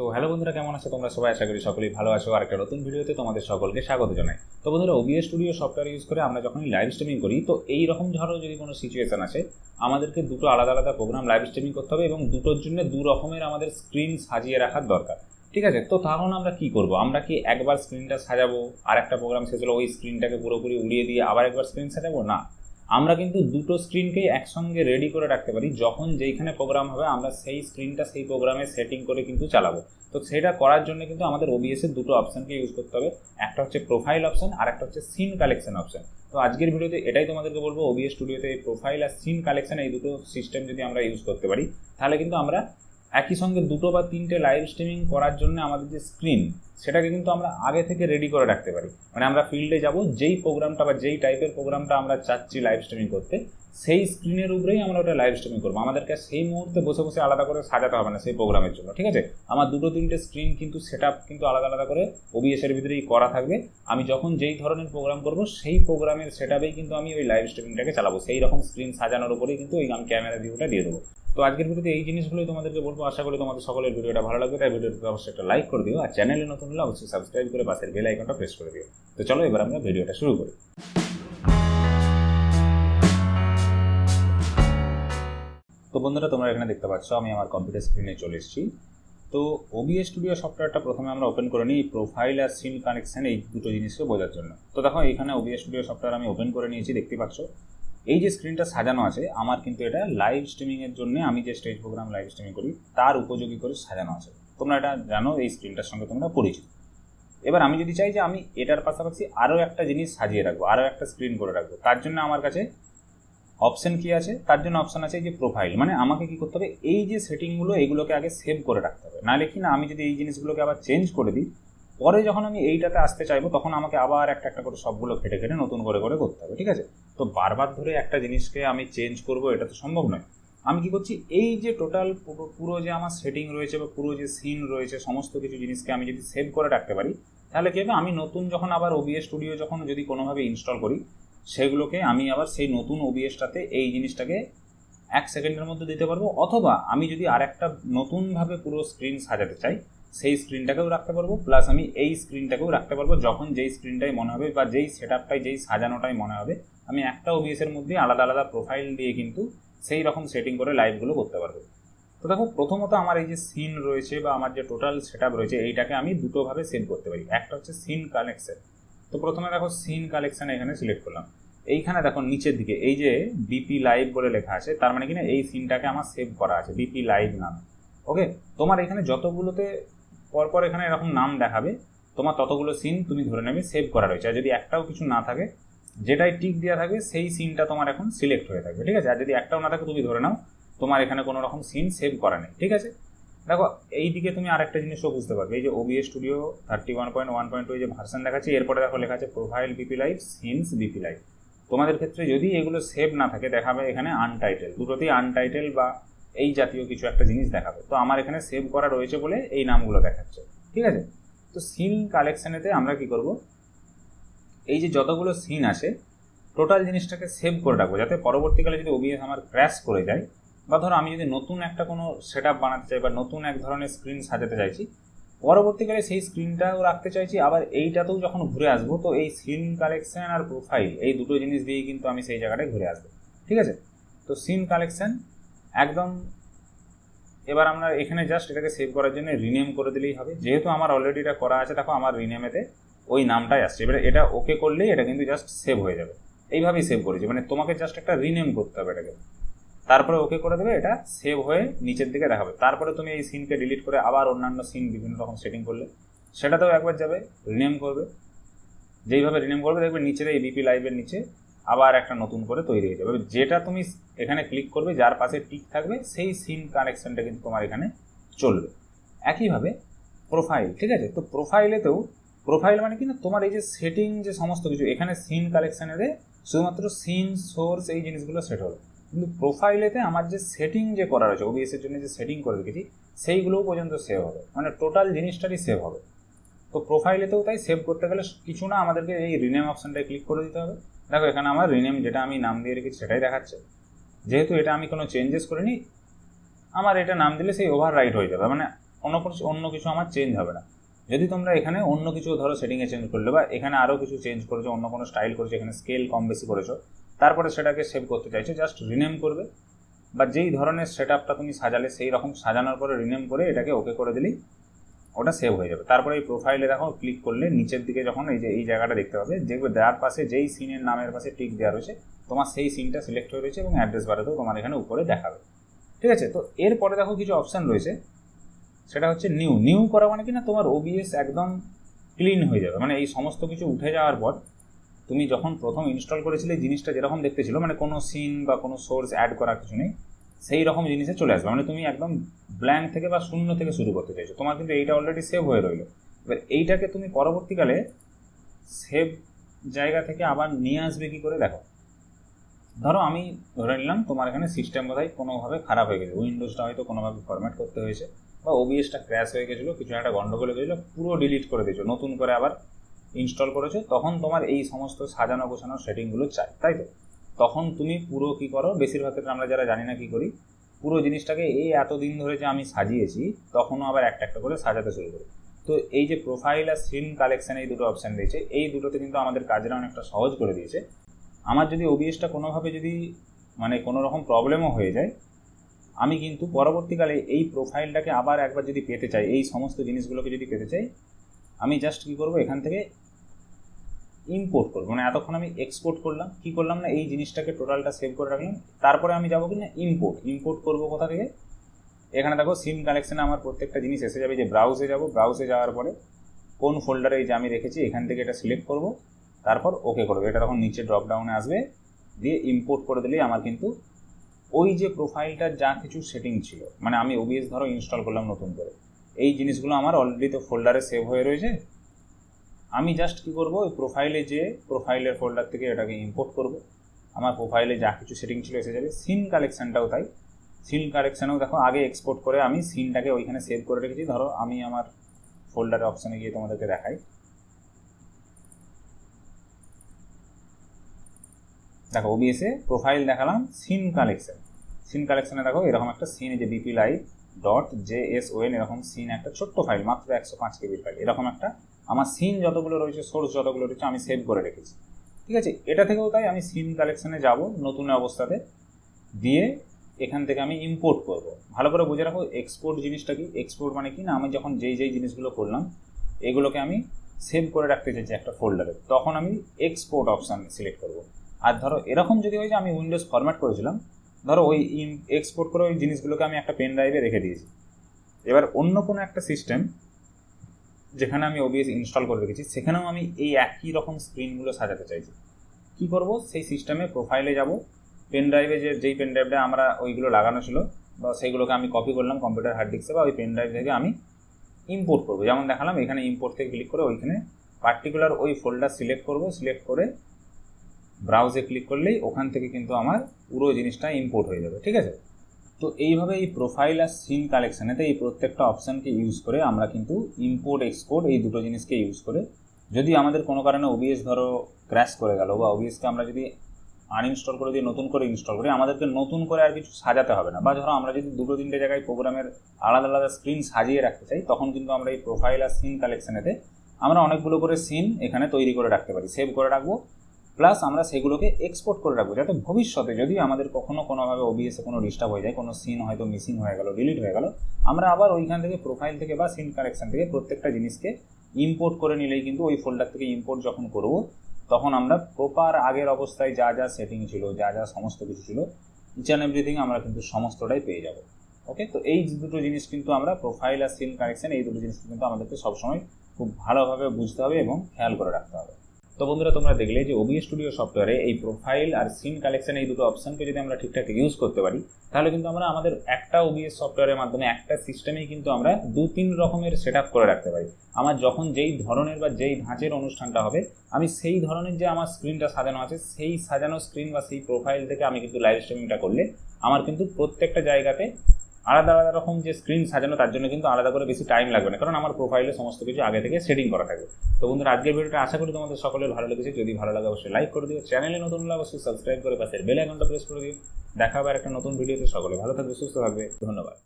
তো হ্যালো বন্ধুরা, কেমন আছো তোমরা? সবাই আশা করি সকলেই ভালো আছো। আর একটা নতুন ভিডিওতে তোমাদের সকলকে স্বাগত জানাই। তো বন্ধুরা ওবিএস স্টুডিও সফটওয়্যার ইউজ করে আমরা যখনই লাইভ স্ট্রিমিং করি, তো এই রকম ধরো যদি কোনো সিচুয়েশন আছে আমাদেরকে দুটো আলাদা আলাদা প্রোগ্রাম লাইভ স্ট্রিমিং করতে হবে এবং দুটোর জন্য দু রকমের আমাদের স্ক্রিন সাজিয়ে রাখার দরকার। ঠিক আছে? তো তখন আমরা কি করব? আমরা কি একবার স্ক্রিনটা সাজাবো আর একটা প্রোগ্রাম শেষ হলো, ওই স্ক্রিনটাকে পুরোপুরি উড়িয়ে দিয়ে আবার একবার স্ক্রিন সাজাবো? না। আমরা কিন্তু দুটো স্ক্রিনকেই একসঙ্গে রেডি করে রাখতে পারি। যখন যেইখানে প্রোগ্রাম হবে, আমরা সেই স্ক্রিনটা সেই প্রোগ্রামে সেটিং করে কিন্তু চালাবো। তো সেটা করার জন্য কিন্তু আমাদের ওবিএস এর দুটো অপশনকে ইউজ করতে হবে। একটা হচ্ছে প্রোফাইল অপশন আর একটা হচ্ছে সিন কালেকশন অপশন তো আজকের ভিডিওতে এটাই তোমাদেরকে বলব ওবিএস স্টুডিওতে এই প্রোফাইল আর সিন কালেকশন এই দুটো সিস্টেম যদি আমরা ইউজ করতে পারি, তাহলে কিন্তু আমরা একই সঙ্গে দুটো বা তিনটে লাইভ স্ট্রিমিং করার জন্য আমাদের যে স্ক্রিন সেটাকে কিন্তু আমরা আগে থেকে রেডি করে রাখতে পারি। মানে আমরা ফিল্ডে যাব, যেই প্রোগ্রামটা বা যেই টাইপের প্রোগ্রামটা আমরা চাচ্ছি লাইভ স্ট্রিমিং করতে, সেই স্ক্রিনের উপরেই আমরা ওটা লাইভ স্ট্রিমিং করব। আমাদেরকে সেই মুহূর্তে বসে বসে আলাদা করে সাজাতে হবে না সেই প্রোগ্রামের জন্য, ঠিক আছে? আমার দুটো তিনটে স্ক্রিন কিন্তু সেট কিন্তু আলাদা আলাদা করে ওবিএস এর ভিতরেই করা থাকবে। আমি যখন যেই ধরনের প্রোগ্রাম করব, সেই প্রোগ্রামের সেট কিন্তু আমি ওই লাইভ স্ট্রিমিংটাকে চালাবো। সেই রকম স্ক্রিন সাজানোর উপরেই কিন্তু ওই আমি ক্যামেরা ভিউটা দিয়ে দেবো। তো আজকের ভিডিওতে এই জিনিসগুলোই তোমাদেরকে বলব। আশা করি তোমাদের সকলের ভিডিওটা ভালো লাগবে। তাই ভিডিওতে অবশ্যই একটা লাইক করে দিও। আর চ্যানেলে নতুন হলে অবশ্যই সাবস্ক্রাইব করে পাশের বেল আইকনটা প্রেস করে দিও। তো চলো, এবার আমরা ভিডিওটা শুরু করি। তো বন্ধুরা, তোমরা এখানে দেখতে পাচ্ছ, আমি আমার কম্পিউটার স্ক্রিনে চলে এসেছি। তো ওবিএস স্টুডিও সফটওয়্যারটা প্রথমে আমরা ওপেন করে নিই প্রোফাইল আর সিন কানেকশন এই দুটো জিনিসকে বোঝার জন্য। তো দেখো, এখানে ওবিএস স্টুডিও সফটওয়্যার আমি ওপেন করে নিয়েছি, দেখতে পাচ্ছ। এই যে স্ক্রিনটা সাজানো আছে, আমার কিন্তু এটা লাইভ স্ট্রিমিংয়ের জন্য আমি যে স্টেজ প্রোগ্রাম লাইভ স্ট্রিমিং করি, তার উপযোগী করে সাজানো আছে। তোমরা এটা জানো, এই স্ক্রিনটার সঙ্গে তোমরা পরিচিত। এবার আমি যদি চাই যে আমি এটার পাশাপাশি আরও একটা জিনিস সাজিয়ে রাখব, আরও একটা স্ক্রিন করে রাখব, তার জন্য আমার কাছে অপশন কি আছে? তার জন্য অপশন আছে যে প্রোফাইল মানে আমাকে কি করতে হবে? এই যে সেটিংগুলো, এগুলোকে আগে সেভ করে রাখতে হবে। নাহলে কি না, আমি যদি এই জিনিসগুলোকে আবার চেঞ্জ করে দিই, পরে যখন আমি এইটাতে আসতে চাইব, তখন আমাকে আবার একটা একটা করে সবগুলো ঘেটে ঘেটে নতুন করে করে করতে হবে, ঠিক আছে? তো বারবার ধরে একটা জিনিসকে আমি চেঞ্জ করব, এটা তো সম্ভব নয়। আমি কি করছি? এই যে টোটাল পুরো যে আমার সেটিং রয়েছে বা পুরো যে সিন রয়েছে, সমস্ত কিছু জিনিসকে আমি যদি সেভ করে রাখতে পারি, তাহলে কি হবে? আমি নতুন যখন আবার ওবিএস স্টুডিও যখন যদি কোনোভাবে ইনস্টল করি, সেগুলোকে আমি আবার সেই নতুন ওবিএসটাতে এই জিনিসটাকে এক সেকেন্ডের মধ্যে দিতে পারব। অথবা আমি যদি আর একটা নতুনভাবে পুরো স্ক্রিন সাজাতে চাই, সেই স্ক্রিনটাকেও রাখতে পারব প্লাস আমি এই স্ক্রিনটাকেও রাখতে পারব, যখন যেই স্ক্রিনটাই মনে হবে বা যেই সেট আপটাই যেই সাজানোটাই মনে হবে, আমি একটা ওবিএসের মধ্যে আলাদা আলাদা প্রোফাইল দিয়ে কিন্তু সেই রকম সেটিং করে লাইভগুলো করতে পারবে। তো দেখো, প্রথমত আমার এই যে সিন রয়েছে বা আমার যে টোটাল সেট রয়েছে, এইটাকে আমি দুটোভাবে সেভ করতে পারি। একটা হচ্ছে সিন কালেকশন তো প্রথমে দেখো সিন কালেকশন এখানে সিলেক্ট করলাম। এইখানে দেখো, নিচের দিকে, এই যে বিপি লাইভ বলে লেখা আছে, তার মানে কিনা এই সিনটাকে আমার সেভ করা আছে বিপি লাইভ নাম। ওকে তোমার এখানে যতগুলোতে পরপর এখানে এরকম নাম দেখাবে, তোমার ততগুলো সিন তুমি ধরে নেবে সেভ করা রয়েছে। আর যদি একটাও কিছু না থাকে যেটাই টিক দেওয়া থাকবে, সেই সিনটা তোমার এখন সিলেক্ট হয়ে থাকবে, ঠিক আছে? আর যদি একটাও না থাকে, তুমি ধরে নাও, তোমার এখানে কোনো রকম সিন সেভ করা নেই, ঠিক আছে? দেখো এই দিকে তুমি আরেকটা জিনিসও বুঝতে পারবে, এই যে OBS studio thirty one point one point যে ভার্সন দেখাচ্ছে, এরপরে দেখো লেখা আছে profile BP live scenes BP live তোমাদের ক্ষেত্রে যদি এগুলো সেভ না থাকে, দেখাবে এখানে আনটাইটেল দুটোতেই আনটাইটেল বা এই জাতীয় কিছু একটা জিনিস দেখাবে। তো আমার এখানে সেভ করা রয়েছে বলে এই নামগুলো দেখাচ্ছে, ঠিক আছে? তো সিন কালেকশানেতে আমরা কি করব? এই যে যতগুলো সিন আছে টোটাল জিনিসটাকে সেভ করে রাখব। যাতে পরবর্তীকালে যদি ওবিএস আমার ক্র্যাশ করে যায়, বা ধরো আমি যদি নতুন একটা কোনো সেট বানাতে চাই, বা নতুন এক ধরনের স্ক্রিন সাজাতে চাইছি, পরবর্তীকালে সেই স্ক্রিনটাও রাখতে চাইছি। আবার এইটাতেও যখন ঘুরে আসব, তো এই সিন কালেকশন আর প্রোফাইল এই দুটো জিনিস দিয়েই কিন্তু আমি সেই জায়গাটায় ঘুরে আসব। ঠিক আছে? তো সিন কালেকশন একদম এবার আমরা এখানে জাস্ট এটাকে সেভ করার জন্য রিনেম করে দিলেই হবে। যেহেতু আমার অলরেডি এটা করা আছে, দেখো আমার রিনেমেতে ওই নামটাই আসছে। এবারে এটা ওকে করলেই এটা কিন্তু জাস্ট সেভ হয়ে যাবে। এইভাবেই সেভ করেছি। মানে তোমাকে জাস্ট একটা রিনেম করতে হবে এটাকে। তারপরে ওকে করে দেবে, এটা সেভ হয়ে নিচের দিকে দেখাবে। তারপরে তুমি এই সিনকে ডিলিট করে আবার অন্যান্য সিন বিভিন্ন রকম সেটিং করলে, সেটাতেও একবার যাবে রিনেম করবে। যেইভাবে রিনেম করবে, দেখবে নিচের এই বিপি লাইভের নিচে আবার একটা নতুন করে তৈরি হয়ে যাবে। যেটা তুমি এখানে ক্লিক করবে, যার পাশে টিক থাকবে, সেই সিন কানেকশনটা কিন্তু তোমার এখানে চলবে। একইভাবে প্রোফাইল ঠিক আছে? তো প্রোফাইলেতেও প্রোফাইল মানে কি না? তোমার এই যে সেটিং যে সমস্ত কিছু, এখানে সিন কালেকশানের শুধুমাত্র সিন সোর্স এই জিনিসগুলো সেট হবে। কিন্তু প্রোফাইলেতে আমার যে সেটিং যে করা রয়েছে ওবিএস এর জন্য যে সেটিং করে রেখেছি, সেইগুলোও পর্যন্ত সেভ হবে। মানে টোটাল জিনিসটারই সেভ হবে। তো প্রোফাইলেতেও তাই সেভ করতে গেলে কিছু না আমাদেরকে এই রিনেম অপশানটায় ক্লিক করে দিতে হবে। দেখো, এখানে আমার রিনেম যেটা আমি নাম দিয়ে রেখেছি, সেটাই দেখাচ্ছে। যেহেতু এটা আমি কোনো চেঞ্জেস করিনি, আমার এটা নাম দিলে সেই ওভার রাইট হয়ে যাবে। মানে অন্য অন্য কিছু আমার চেঞ্জ হবে না। যদি তোমরা এখানে অন্য কিছু ধরো সেটিংয়ে চেঞ্জ করলে বা এখানে আরও কিছু চেঞ্জ করেছ, অন্য কোনো স্টাইল করেছ, এখানে স্কেল কম বেশি করেছ, তারপরে সেটাকে সেভ করতে চাইছো জাস্ট রিনেম করবে বা যেই ধরনের সেট আপটা তুমি সাজালে সেই রকম সাজানোর পরে রিনেম করে এটাকে ওকে করে দিলেই ওটা সেভ হয়ে যাবে। তারপরে এই প্রোফাইলে দেখো ক্লিক করলে নিচের দিকে যখন এই যে, এই জায়গাটা দেখতে পাবে, দেখবে দেওয়ার পাশে যেই সিনের নামের পাশে টিক দেওয়া রয়েছে, তোমার সেই সিনটা সিলেক্ট হয়ে রয়েছে এবং অ্যাড্রেস বারেতেও তোমার এখানে উপরে দেখাবে। ঠিক আছে? তো এরপরে দেখো কিছু অপশান রয়েছে। সেটা হচ্ছে নিউ নিউ করা মানে কি না, তোমার ওবিএস একদম ক্লিন হয়ে যাবে। মানে এই সমস্ত কিছু উঠে যাওয়ার পর তুমি যখন প্রথম ইনস্টল করেছিলে, জিনিসটা যেরকম দেখতে ছিল মানে কোনো সিন বা কোনো সোর্স অ্যাড করা কিছু নেই, সেই রকম জিনিসে চলে আসবে। মানে তুমি একদম ব্ল্যাঙ্ক থেকে বা শূন্য থেকে শুরু করতে চাইছো। তোমার কিন্তু এইটা অলরেডি সেভ হয়ে রইল। এবার এইটাকে তুমি পরবর্তীকালে সেভ জায়গা থেকে আবার নিয়ে আসবে কি করে, দেখো। ধরো আমি ধরে নিলাম তোমার এখানে সিস্টেম বোধহয় কোনোভাবে খারাপ হয়ে গেছে। উইন্ডোজটা হয়তো কোনোভাবে ফরম্যাট করতে হয়েছে বা ওবিএসটা ক্র্যাশ হয়ে গেছিল, কিছু একটা গন্ডগোল হয়ে গেছিল, পুরো ডিলিট করে দিয়েছ, নতুন করে আবার ইনস্টল করেছ, তখন তোমার এই সমস্ত সাজানো গোছানো সেটিংগুলো চাই, তাই তো? তখন তুমি পুরো কি করো বেশিরভাগ ক্ষেত্রে আমরা যারা জানি না কি করি, পুরো জিনিসটাকে এই এতদিন ধরে যে আমি সাজিয়েছি, তখনও আবার একটা একটা করে সাজাতে শুরু করি। তো এই যে প্রোফাইল আর সিন কালেকশন এই দুটো অপশান দিয়েছে, এই দুটোতে কিন্তু আমাদের কাজটা অনেকটা সহজ করে দিয়েছে। আমার যদি ওবিএসটা কোনোভাবে যদি মানে কোনো রকম প্রবলেমও হয়ে যায়, আমি কিন্তু পরবর্তীকালে এই প্রোফাইলটাকে আবার একবার যদি পেতে চাই, এই সমস্ত জিনিসগুলোকে যদি পেতে চাই, আমি জাস্ট কী করব, এখান থেকে ইম্পোর্ট করব। মানে এতক্ষণ আমি এক্সপোর্ট করলাম, কি করলাম না, এই জিনিসটাকে টোটালটা সেভ করে রাখলাম, তারপরে আমি যাব কি না ইম্পোর্ট ইম্পোর্ট করব কোথা থেকে? এখানে দেখো সিম কালেকশানে আমার প্রত্যেকটা জিনিস এসে যাবে, যে ব্রাউজে যাব ব্রাউজে যাওয়ার পরে কোন ফোল্ডারে যে আমি রেখেছি, এখান থেকে এটা সিলেক্ট করব। তারপর ওকে করবে। এটা তখন নিচে ড্রপ ডাউনে আসবে। দিয়ে ইম্পোর্ট করে দিলেই আমার কিন্তু ওই যে প্রোফাইলটার যা কিছু সেটিং ছিল মানে আমি ওবিএস ধরো ইনস্টল করলাম নতুন করে, এই জিনিসগুলো আমার অলরেডি তো ফোল্ডারে সেভ হয়ে রয়েছে। আমি জাস্ট কী করব? ওই প্রোফাইলে যে প্রোফাইলের ফোল্ডার থেকে এটাকে ইম্পোর্ট করব। আমার প্রোফাইলে যা কিছু সেটিং ছিল এসে যাবে। সিন কালেকশানটাও তাই। সিন কালেকশানেও দেখো, আগে এক্সপোর্ট করে আমি সিনটাকে ওইখানে সেভ করে রেখেছি। ধরো আমি আমার ফোল্ডারের অপশানে গিয়ে তোমাদেরকে দেখাই। দেখো ওবিএসে প্রোফাইল দেখালাম সিন কালেকশন সিন কালেকশনে দেখো এরকম একটা সিন যে BP live dot J S O N এরকম সিন একটা ছোট্ট ফাইল মাত্র একশো পাঁচ কেবির ফাইল এরকম একটা, আমার সিন যতগুলো রয়েছে সোর্স যতগুলো রয়েছে, আমি সেভ করে রেখেছি। ঠিক আছে? এটা থেকেও তাই আমি সিন কালেকশনে যাব নতুন অবস্থাতে, দিয়ে এখান থেকে আমি ইম্পোর্ট করব। ভালো করে বুঝে রাখো এক্সপোর্ট জিনিসটা কি? এক্সপোর্ট মানে কি না? আমি যখন যেই যেই জিনিসগুলো করলাম, এগুলোকে আমি সেভ করে রাখতে চাইছি একটা ফোল্ডারে তখন আমি এক্সপোর্ট অপশান সিলেক্ট করব। আর ধরো, এরকম যদি হয় যে আমি উইন্ডোজ ফরম্যাট করেছিলাম, ধরো ওই এক্সপোর্ট করে ওই জিনিসগুলোকে আমি একটা পেন ড্রাইভে রেখে দিয়েছি। এবার অন্য কোনো একটা সিস্টেম যেখানে আমি ওবিএস ইনস্টল করে রেখেছি, সেখানেও আমি এই একই রকম স্ক্রিনগুলো সাজাতে চাইছি। কি করব? সেই সিস্টেমে প্রোফাইলে যাব পেন ড্রাইভে যে, যেই পেন ড্রাইভটা আমরা ওইগুলো লাগানো ছিল, বা সেইগুলোকে আমি কপি করলাম কম্পিউটার হার্ড ডিস্কে বা ওই পেন ড্রাইভ থেকে আমি ইম্পোর্ট করব। যেমন দেখালাম, এখানে ইম্পোর্ট থেকে ক্লিক করে ওইখানে পার্টিকুলার ওই ফোল্ডার সিলেক্ট করব সিলেক্ট করে ব্রাউজে ক্লিক করলেই ওখান থেকে কিন্তু আমার পুরো জিনিসটা ইম্পোর্ট হয়ে যাবে, ঠিক আছে? তো এইভাবে এই প্রোফাইল আর সিন কালেকশানেতে এই প্রত্যেকটা অপশানকে ইউজ করে আমরা কিন্তু ইম্পোর্ট এক্সপোর্ট এই দুটো জিনিসকে ইউজ করে যদি আমাদের কোনো কারণে ওবিএস ধরো ক্র্যাশ করে গেল বা ওবিএসকে আমরা যদি আনইনস্টল করে দিয়ে নতুন করে ইনস্টল করি, আমাদেরকে নতুন করে আর কিছু সাজাতে হবে না। বা ধরো আমরা যদি দুটো তিনটে জায়গায় প্রোগ্রামের আলাদা আলাদা স্ক্রিন সাজিয়ে রাখতে চাই, তখন কিন্তু আমরা এই প্রোফাইল আর সিন কালেকশানেতে আমরা অনেকগুলো করে সিন এখানে তৈরি করে রাখতে পারি। সেভ করে রাখব প্লাস আমরা সেগুলোকে এক্সপোর্ট করে রাখব। যাতে ভবিষ্যতে যদি আমাদের কখনো কোনোভাবে ওবিএসে কোনো ডিস্টার্ব হয়ে যায়, কোনো সিন হয়তো মিসিং হয়ে গেল ডিলিট হয়ে গেল। আমরা আবার ওইখান থেকে প্রোফাইল থেকে বা সিন কালেকশন থেকে প্রত্যেকটা জিনিসকে ইম্পোর্ট করে নিলেই কিন্তু ওই ফোল্ডার থেকে ইম্পোর্ট যখন করব, তখন আমরা প্রপার আগের অবস্থায় যা যা সেটিং ছিল, যা যা সমস্ত কিছু ছিল ইচ অ্যান্ড এভরিথিং আমরা কিন্তু সমস্তটাই পেয়ে যাব। ওকে তো এই দুটো জিনিস কিন্তু আমরা প্রোফাইল আর সিন কানেকশন এই দুটো জিনিস কিন্তু আমাদেরকে সবসময় খুব ভালোভাবে বুঝতে হবে এবং খেয়াল করে রাখতে হবে। তো বন্ধুরা, তোমরা দেখলে যে ওবিএস স্টুডিও সফটওয়্যারে এই প্রোফাইল আর সিন কালেকশন এই দুটো অপশনকে যদি আমরা ঠিকঠাক ইউজ করতে পারি, তাহলে কিন্তু আমরা আমাদের একটা ওবিএস সফটওয়্যারের মাধ্যমে একটা সিস্টেমেই কিন্তু আমরা দু তিন রকমের সেট করে রাখতে পারি। আমার যখন যেই ধরনের বা যেই ধাঁচের অনুষ্ঠানটা হবে, আমি সেই ধরনের যে আমার স্ক্রিনটা সাজানো আছে, সেই সাজানো স্ক্রিন বা সেই প্রোফাইল থেকে আমি কিন্তু লাইভ স্ট্রিমিংটা করলে আমার কিন্তু প্রত্যেকটা জায়গাতে আলাদা আলাদা রকম যে স্ক্রিন সাজানো, তার জন্য কিন্তু আলাদা করে বেশি টাইম লাগবে না। কারণ আমার প্রোফাইলে সমস্ত কিছু আগে থেকে সেটিং করা থাকবে। তো বন্ধুরা, আজকের ভিডিওটা আশা করি তোমাদের সকলের ভালো লেগেছে। যদি ভালো লাগে, অবশ্যই লাইক করে দিও। চ্যানেলে নতুন হলে অবশ্যই সাবস্ক্রাইব করে পাশের বেল আইকনটা প্রেস করে দিও। দেখা হবে একটা নতুন ভিডিওতে সকলে ভালো থাকবে, সুস্থ থাকবে। ধন্যবাদ।